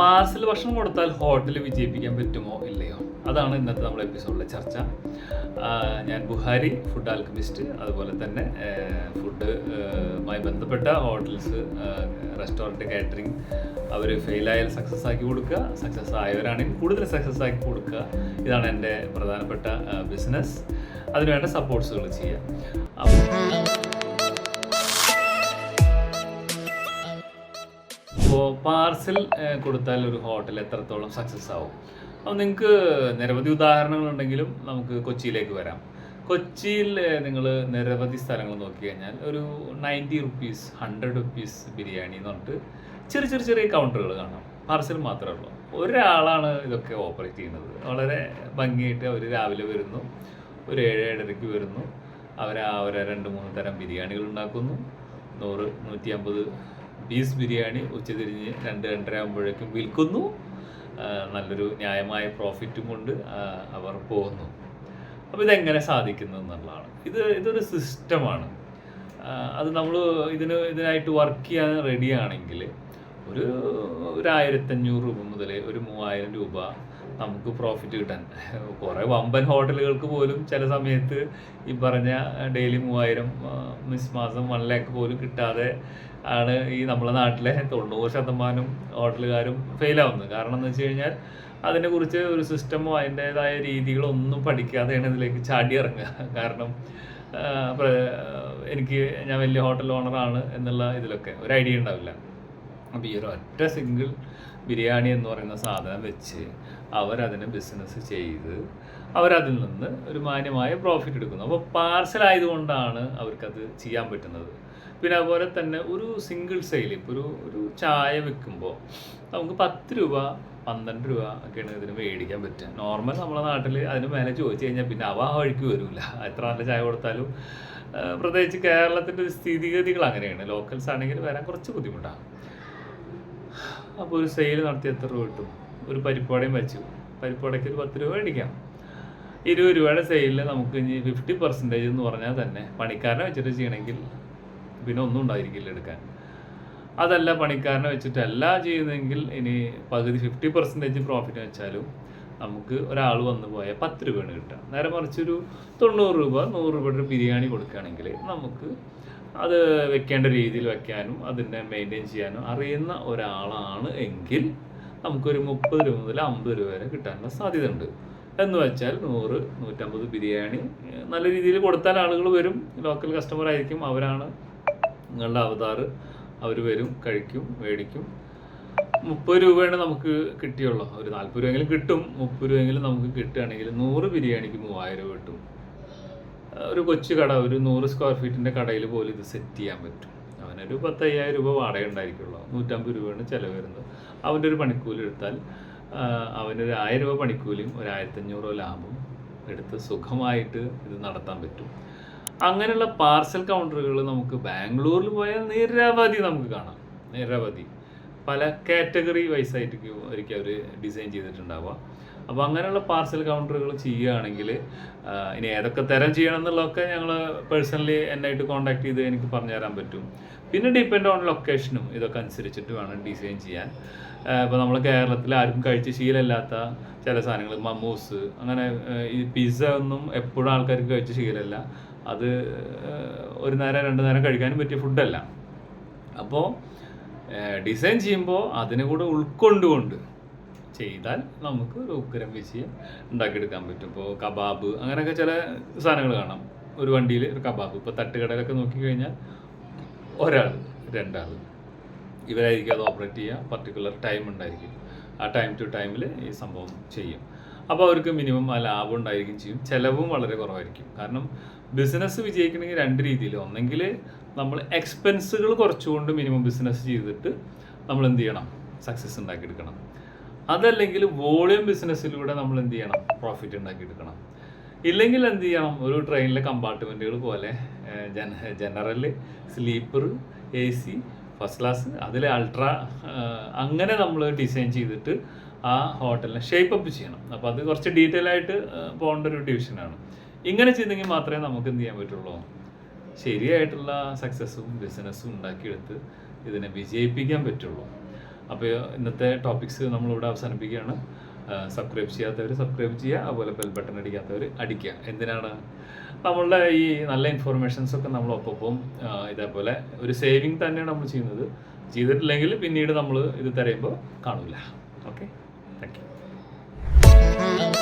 Parcel ഭക്ഷണം കൊടുത്താൽ hotel വിജയിപ്പിക്കാൻ പറ്റുമോ ഇല്ലയോ? അതാണ് ഇന്നത്തെ നമ്മുടെ എപ്പിസോഡിലെ ചർച്ച. ഞാൻ ബുഹാരി ഫുഡ് ആൽക്കമിസ്റ്റ് അതുപോലെ തന്നെ ഫുഡ് മായി ബന്ധപ്പെട്ട ഹോട്ടൽസ് റെസ്റ്റോറന്റ് കാറ്ററിംഗ് അവർ ഫെയിലായാൽ സക്സസ് ആക്കി കൊടുക്കുക. സക്സസ് ആയവരാണെങ്കിൽ കൂടുതൽ സക്സസ് ആക്കി കൊടുക്കുക. ഇതാണ് എന്റെ പ്രധാനപ്പെട്ട ബിസിനസ് അതിനുവേണ്ട സപ്പോർട്ട്സുകൾ ചെയ്യുക. അപ്പോൾ അപ്പോൾ പാർസൽ കൊടുത്താൽ ഒരു ഹോട്ടൽ എത്രത്തോളം സക്സസ് ആവും? അപ്പോൾ നിങ്ങൾക്ക് നിരവധി ഉദാഹരണങ്ങളുണ്ടെങ്കിലും നമുക്ക് കൊച്ചിയിലേക്ക് വരാം. കൊച്ചിയിൽ നിങ്ങൾ നിരവധി സ്ഥലങ്ങൾ നോക്കി കഴിഞ്ഞാൽ ഒരു ninety rupees hundred rupees biryani എന്ന് പറഞ്ഞിട്ട് ചെറിയ ചെറിയ ചെറിയ കൗണ്ടറുകൾ കാണാം. പാർസൽ മാത്രമേ ഉള്ളൂ. ഒരാളാണ് ഇതൊക്കെ ഓപ്പറേറ്റ് ചെയ്യുന്നത്. വളരെ ഭംഗിയായിട്ട് അവർ രാവിലെ വരുന്നു. ഒരു ഏഴ് ഏഴരയ്ക്ക് വരുന്നു. അവർ അവരെ രണ്ട് മൂന്ന് തരം ബിരിയാണികൾ ഉണ്ടാക്കുന്നു. നൂറ് നൂറ്റി അമ്പത് പീസ് ബിരിയാണി ഉച്ചതിരിഞ്ഞ് രണ്ട് രണ്ടര ആകുമ്പോഴേക്കും വിൽക്കുന്നു. നല്ലൊരു ന്യായമായ പ്രോഫിറ്റും കൊണ്ട് അവർ പോകുന്നു. അപ്പോൾ ഇതെങ്ങനെ സാധിക്കുന്നു എന്നുള്ളതാണ്. ഇത് ഇതൊരു സിസ്റ്റമാണ്. അത് നമ്മൾ ഇതിന് ഇതിനായിട്ട് വർക്ക് ചെയ്യാൻ റെഡിയാണെങ്കിൽ ഒരു ഒരു ആയിരത്തഞ്ഞൂറ് രൂപ മുതൽ ഒരു മൂവായിരം രൂപ നമുക്ക് പ്രോഫിറ്റ് കിട്ടാൻ. കുറേ വമ്പൻ ഹോട്ടലുകൾക്ക് പോലും ചില സമയത്ത് ഈ പറഞ്ഞ ഡെയിലി മൂവായിരം മിസ് മാസം വൺ ലാക്ക് പോലും കിട്ടാതെ ആണ് ഈ നമ്മളെ നാട്ടിലെ തൊണ്ണൂറ് ശതമാനം ഹോട്ടലുകാരും ഫെയിലാവുന്നത് കാരണം എന്ന് വെച്ച് കഴിഞ്ഞാൽ അതിനെക്കുറിച്ച് ഒരു സിസ്റ്റമോ അതിന്റെതായ രീതികളോ ഒന്നും പഠിക്കാതെയാണ് ഇതിലേക്ക് ചാടി ഇറങ്ങുക. കാരണം എനിക്ക് ഞാൻ വലിയ ഹോട്ടൽ ഓണറാണ് എന്നുള്ള ഇതിലൊക്കെ ഒരു ഐഡിയ ഉണ്ടാവില്ല. അപ്പോൾ ഈ ഒരു ഒറ്റ സിംഗിൾ ബിരിയാണി എന്ന് പറയുന്ന സാധനം വെച്ച് അവരതിനെ ബിസിനസ് ചെയ്ത് അവരതിൽ നിന്ന് ഒരു മാന്യമായ പ്രോഫിറ്റ് എടുക്കുന്നു. അപ്പോൾ പാർസൽ ആയതുകൊണ്ടാണ് അവർക്കത് ചെയ്യാൻ പറ്റുന്നത്. പിന്നെ അതുപോലെ തന്നെ ഒരു സിംഗിൾ സെയിൽ ഇപ്പോൾ ഒരു ഒരു ചായ വെക്കുമ്പോൾ നമുക്ക് പത്ത് രൂപ പന്ത്രണ്ട് രൂപ ഒക്കെയാണ് ഇതിന് മേടിക്കാൻ പറ്റുക. നോർമൽ നമ്മുടെ നാട്ടിൽ അതിന് മേലെ ചോദിച്ചു കഴിഞ്ഞാൽ പിന്നെ അവ വഴിക്ക് വരില്ല എത്ര നല്ല ചായ കൊടുത്താലും പ്രത്യേകിച്ച് കേരളത്തിന്റെ സ്ഥിതിഗതികൾ അങ്ങനെയാണ്. ലോക്കൽസ് ആണെങ്കിൽ വരാൻ കുറച്ച് ബുദ്ധിമുട്ടാണ്. അപ്പോൾ ഒരു സെയിൽ നടത്തി എത്ര രൂപ കിട്ടും? ഒരു പരിപ്പാടയും വെച്ചു. പരിപ്പാടയ്ക്ക് ഒരു പത്ത് രൂപ മേടിക്കാം. ഇരുപത് രൂപയുടെ സെയിലിൽ നമുക്ക് ഇനി ഫിഫ്റ്റി പെർസെന്റേജ് എന്ന് പറഞ്ഞാൽ തന്നെ പണിക്കാരനെ വെച്ചിട്ട് ചെയ്യണമെങ്കിൽ പിന്നെ ഒന്നും ഉണ്ടായിരിക്കില്ല എടുക്കാൻ. അതല്ല പണിക്കാരനെ വെച്ചിട്ടല്ല ചെയ്യുന്നതെങ്കിൽ ഇനി പകുതി ഫിഫ്റ്റി പെർസെന്റേജ് പ്രോഫിറ്റ് വെച്ചാലും നമുക്ക് ഒരാൾ വന്നു പോയാൽ പത്ത് രൂപയാണ് കിട്ടുക. നേരെ മറിച്ചൊരു തൊണ്ണൂറ് രൂപ നൂറ് രൂപയുടെ ഒരു ബിരിയാണി കൊടുക്കുകയാണെങ്കിൽ നമുക്ക് അത് വെക്കേണ്ട രീതിയിൽ വെക്കാനും അതിനെ മെയിന്റെയിൻ ചെയ്യാനും അറിയുന്ന ഒരാളാണ് എങ്കിൽ നമുക്കൊരു മുപ്പത് രൂപ മുതൽ അമ്പത് രൂപ വരെ കിട്ടാനുള്ള സാധ്യതയുണ്ട്. എന്ന് വെച്ചാൽ നൂറ് നൂറ്റമ്പത് ബിരിയാണി നല്ല രീതിയിൽ കൊടുത്താൽ ആളുകൾ വരും ലോക്കൽ കസ്റ്റമർ ആയിരിക്കും അവരാണ് നിങ്ങളുടെ അവതാർ അവർ വരും കഴിക്കും മേടിക്കും. മുപ്പത് രൂപയാണ് നമുക്ക് കിട്ടിയുള്ളൂ. ഒരു നാൽപ്പത് രൂപയെങ്കിലും കിട്ടും. മുപ്പത് രൂപയെങ്കിലും നമുക്ക് കിട്ടുകയാണെങ്കിൽ നൂറ് ബിരിയാണിക്ക് മൂവായിരം രൂപ കിട്ടും. ഒരു കൊച്ചു കട ഒരു നൂറ് സ്ക്വയർ ഫീറ്റിന്റെ കടയിൽ പോലും ഇത് സെറ്റ് ചെയ്യാൻ പറ്റും. അവനൊരു പത്തയ്യായിരം രൂപ വാടക ഉണ്ടായിരിക്കുള്ളൂ. നൂറ്റമ്പത് രൂപയാണ് ചിലവ് വരുന്നത്. അവന്റെ ഒരു പണിക്കൂലി എടുത്താൽ അവനൊരു ആയിരം രൂപ പണിക്കൂലിയും ഒരു ആയിരത്തഞ്ഞൂറോ ലാഭം എടുത്ത് സുഖമായിട്ട് ഇത് നടത്താൻ പറ്റും. അങ്ങനെയുള്ള പാർസൽ കൗണ്ടറുകൾ നമുക്ക് ബാംഗ്ലൂരിൽ പോയാൽ നിരവധി നമുക്ക് കാണാം. നിരവധി. പല കാറ്റഗറി വൈസ് ആയിട്ടൊക്കെ ഒരിക്കൽ അവർ ഡിസൈൻ ചെയ്തിട്ടുണ്ടാവുക. അപ്പോൾ അങ്ങനെയുള്ള പാർസൽ കൗണ്ടറുകൾ ചെയ്യുകയാണെങ്കിൽ ഇനി ഏതൊക്കെ തരം ചെയ്യണം എന്നുള്ളതൊക്കെ ഞങ്ങൾ പേഴ്സണലി എന്നായിട്ട് കോൺടാക്ട് ചെയ്ത് എനിക്ക് പറഞ്ഞു തരാൻ പറ്റും. പിന്നെ ഡിപ്പെൻഡ് ഓൺ ലൊക്കേഷനും ഇതൊക്കെ അനുസരിച്ചിട്ട് വേണം ഡിസൈൻ ചെയ്യാൻ. ഇപ്പോൾ നമ്മൾ കേരളത്തിൽ ആർക്കും കഴിച്ച് ശീലമില്ലാത്ത ചില സാധനങ്ങൾ മമ്മൂസ് അങ്ങനെ ഈ പിസ്സ ഒന്നും എപ്പോഴും ആൾക്കാർക്ക് കഴിച്ച് ശീലമല്ല. അത് ഒരു നേരം രണ്ട് നേരം കഴിക്കാനും പറ്റിയ ഫുഡല്ല അപ്പോൾ ഡിസൈൻ ചെയ്യുമ്പോൾ അതിനെ കൂടെ ഉൾക്കൊണ്ടുകൊണ്ട് ചെയ്താൽ നമുക്ക് ഒരു ഉഗ്രം വിജയം ഉണ്ടാക്കിയെടുക്കാൻ പറ്റും. ഇപ്പോൾ കബാബ് അങ്ങനെയൊക്കെ ചില സാധനങ്ങൾ കാണാം. ഒരു വണ്ടിയിൽ ഒരു കബാബ്. ഇപ്പോൾ തട്ടുകടയിലൊക്കെ നോക്കിക്കഴിഞ്ഞാൽ ഒരാൾ രണ്ടാൾ. ഇവരായിരിക്കും അത് ഓപ്പറേറ്റ് ചെയ്യുക. പർട്ടിക്കുലർ ടൈം ഉണ്ടായിരിക്കും. ആ ടൈം ടു ടൈമിൽ ഈ സംഭവം ചെയ്യും. അപ്പോൾ അവർക്ക് മിനിമം ആ ലാഭം ഉണ്ടായിരിക്കും ചെയ്യും. ചിലവും വളരെ കുറവായിരിക്കും. കാരണം ബിസിനസ് വിജയിക്കണമെങ്കിൽ രണ്ട് രീതിയിൽ. ഒന്നെങ്കിൽ നമ്മൾ എക്സ്പെൻസുകൾ കുറച്ചുകൊണ്ട് മിനിമം ബിസിനസ് ചെയ്തിട്ട് നമ്മൾ എന്ത് ചെയ്യണം? സക്സസ് ഉണ്ടാക്കിയെടുക്കണം. അതല്ലെങ്കിൽ വോളിയം ബിസിനസ്സിലൂടെ നമ്മൾ എന്ത് ചെയ്യണം? പ്രോഫിറ്റ് ഉണ്ടാക്കിയെടുക്കണം. ഇല്ലെങ്കിൽ എന്ത് ചെയ്യണം? ഒരു ട്രെയിനിലെ കമ്പാർട്ട്മെന്റുകൾ പോലെ ജന general sleeper A C first class അതിൽ അൾട്രാ അങ്ങനെ നമ്മൾ ഡിസൈൻ ചെയ്തിട്ട് ആ ഹോട്ടലിനെ ഷേപ്പ് അപ്പ് ചെയ്യണം. അപ്പോൾ അത് കുറച്ച് ഡീറ്റെയിൽ ആയിട്ട് പോകേണ്ട ഒരു ഡിവിഷനാണ് ഇങ്ങനെ ചെയ്തെങ്കിൽ മാത്രമേ നമുക്ക് എന്ത് ചെയ്യാൻ പറ്റുള്ളൂ? ശരിയായിട്ടുള്ള സക്സസ്സും ബിസിനസ്സും ഉണ്ടാക്കിയെടുത്ത് ഇതിനെ വിജയിപ്പിക്കാൻ പറ്റുള്ളൂ. അപ്പോൾ ഇന്നത്തെ ടോപ്പിക്സ് നമ്മളിവിടെ അവസാനിപ്പിക്കുകയാണ്. സബ്സ്ക്രൈബ് ചെയ്യാത്തവർ സബ്സ്ക്രൈബ് ചെയ്യുക അതുപോലെ ബെൽ ബട്ടൺ അടിക്കാത്തവർ അടിക്കുക. എന്തിനാണ്? നമ്മളുടെ ഈ നല്ല ഇൻഫർമേഷൻസ് ഒക്കെ നമ്മൾ ഒപ്പം ഇതേപോലെ ഒരു സേവിങ് തന്നെയാണ് നമ്മൾ ചെയ്യുന്നത്. ചെയ്തിട്ടില്ലെങ്കിൽ പിന്നീട് നമ്മൾ ഇത് തരയുമ്പോൾ കാണില്ല ഓക്കെ താങ്ക് യു